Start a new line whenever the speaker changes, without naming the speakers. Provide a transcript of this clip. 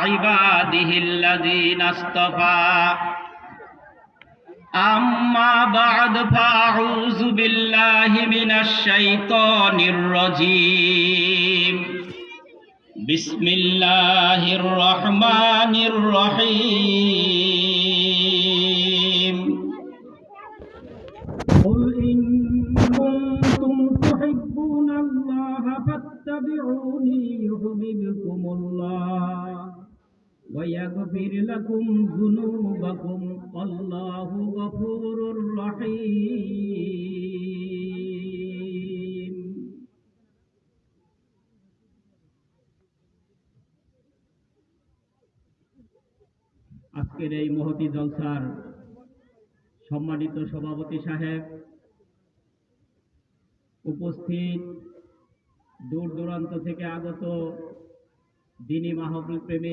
عباده الذين اصطفى أما بعد فأعوذ بالله من الشيطان الرجيم بسم الله الرحمن الرحيم قل إن كنتم تحبون الله فاتبعوني يحببكم الله ويغفر لكم ذنوبكم والله غفور رحيم আজকের এই মহতি জলসার সম্মানিত সভাপতি সাহেব উপস্থিত দূর দূরান্ত থেকে আগত দিনী মাহবুব প্রেমী